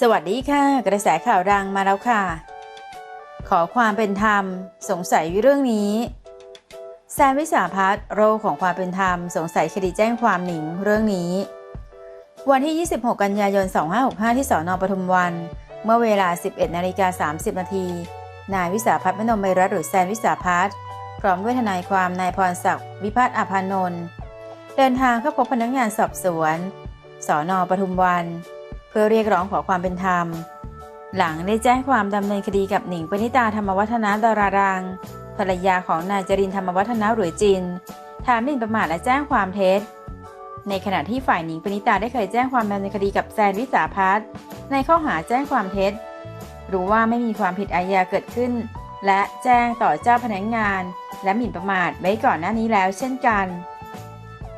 สวัสดีค่ะ กระแสข่าวดังมาแล้วค่ะ ขอความเป็นธรรม สงสัยเรื่องนี้แซนวิสาพัฒน์โรคของความเป็นธรรม สงสัยคดีแจ้งความหนิงเรื่องนี้ วันที่ 26 กันยายน 2565 ที่สอนอปทุมวัน เมื่อเวลา 11นาฬิกา30 นาทีนายวิสาพัฒน์มนมัยรัตหรือแซนวิสาพัฒน์พร้อมด้วยทนายความนายพรศักดิ์วิพัฒน์อภานนท์เดินทางเข้าพบพนักงานสอบสวนสอนอปทุมวัน เพื่อเรียกร้องขอความเป็นธรรม หลังได้แจ้งความดำเนินคดีกับหนิงปณิตาธรรมวัฒนะดาราดัง ภรรยาของนายจรินธรรมวัฒนะหรือจิน ฐานหมิ่นประมาทและแจ้งความเท็จ ในขณะที่ฝ่ายหนิงปณิตาได้เคยแจ้งความดำเนินคดีกับแซนวิสาพัฒน์ในข้อหาแจ้งความเท็จ รู้ว่าไม่มีความผิดอาญาเกิดขึ้น และแจ้งต่อเจ้าพนักงาน และหมิ่นประมาทไว้ก่อนหน้านี้แล้วเช่นกัน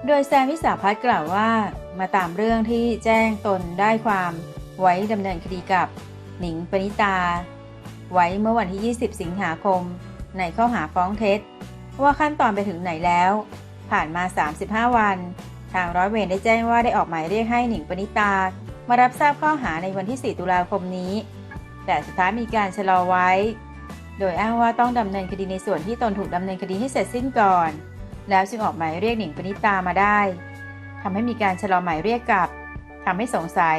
โดยแซนวิสาพัฒน์กล่าวว่า มาตามเรื่องที่แจ้งตนได้ความไว้ดำเนินคดีกับ หนิงปณิตา ไว้เมื่อวันที่ 20 สิงหาคม ในข้อหาฟ้องเท็จ ว่าขั้นตอนไปถึงไหนแล้ว ผ่านมา 35 วัน ทางร้อยเวรได้แจ้งว่าได้ออกหมายเรียกให้หนิงปณิตา มารับทราบข้อหาในวันที่ 4 ตุลาคมนี้ แต่สุดท้ายมีการชะลอไว้ โดยอ้างว่าต้องดำเนินคดีในส่วนที่ตนถูกดำเนินคดีให้เสร็จสิ้นก่อน แล้วจึงออกหมายเรียกหนิงปณิตามาได้ทำให้มีการชะลอหมายเรียกกลับทำให้สงสัย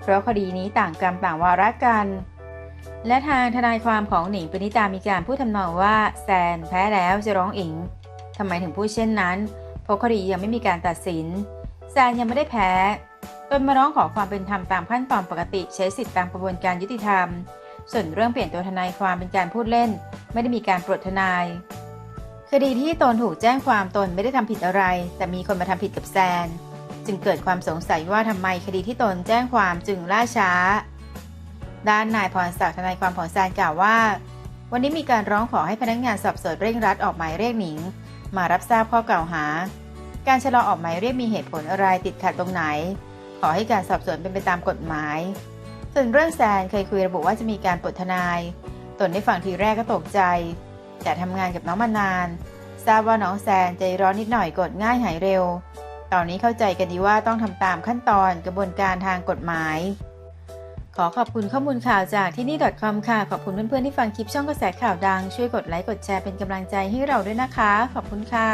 เพราะคดีนี้ต่างกรรมต่างวาระกัน และทางทนายความของหนิงปณิตามีการพูดทำนองว่าแซนแพ้แล้วจะร้องอิงทำไมถึงพูดเช่นนั้น เพราะคดียังไม่มีการตัดสิน แซนยังไม่ได้แพ้ตนมาร้องขอความเป็นธรรมตามขั้นตอนปกติใช้สิทธิตามกระบวนการยุติธรรม ส่วนเรื่องเปลี่ยนตัวทนายความเป็นการพูดเล่น ไม่ได้มีการปลดทนาย คดีที่ตนถูกแจ้งความตนไม่ได้ทำผิดอะไร แต่มีคนมาทำผิดกับแซน จึงเกิดความสงสัยว่าทำไมคดีที่ตนแจ้งความจึงล่าช้า ด้านนายพรศักดิ์ทนายความของแซนกล่าวว่า วันนี้มีการร้องขอให้พนักงานสอบสวนเร่งรัดออกหมายเรียกหนิง มารับทราบข้อกล่าวหา การชะลอออกหมายเรียกมีเหตุผลอะไรติดขัดตรงไหน ขอให้การสอบสวนเป็นไปตามกฎหมาย ส่วนเรื่องแซนเคยคุยระบุว่าจะมีการปลดทนาย ตนได้ฟังทีแรกก็ตกใจ แต่ทำงานกับน้องมานาน ทราบว่าน้องแซนใจร้อนนิดหน่อยกดง่ายหายเร็ว ตอนนี้เข้าใจกันดีว่าต้องทำตามขั้นตอนกระบวนการทางกฎหมาย ขอขอบคุณข้อมูลข่าวจากที่นี่ .com ค่ะ ขอบคุณเพื่อนๆที่ฟังคลิปช่องกระแสข่าวดัง ช่วยกดไลค์กดแชร์เป็นกำลังใจให้เราด้วยนะคะ ขอบคุณค่ะ